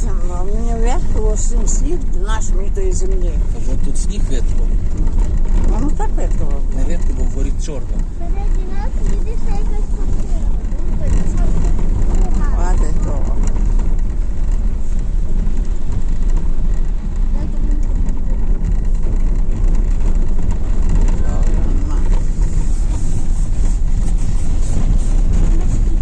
Зима. У меня вязко, сын снег, наш митої землі. Каже, тут сніг ветко. Воно так ветко. Не ветко, бо горить чорно.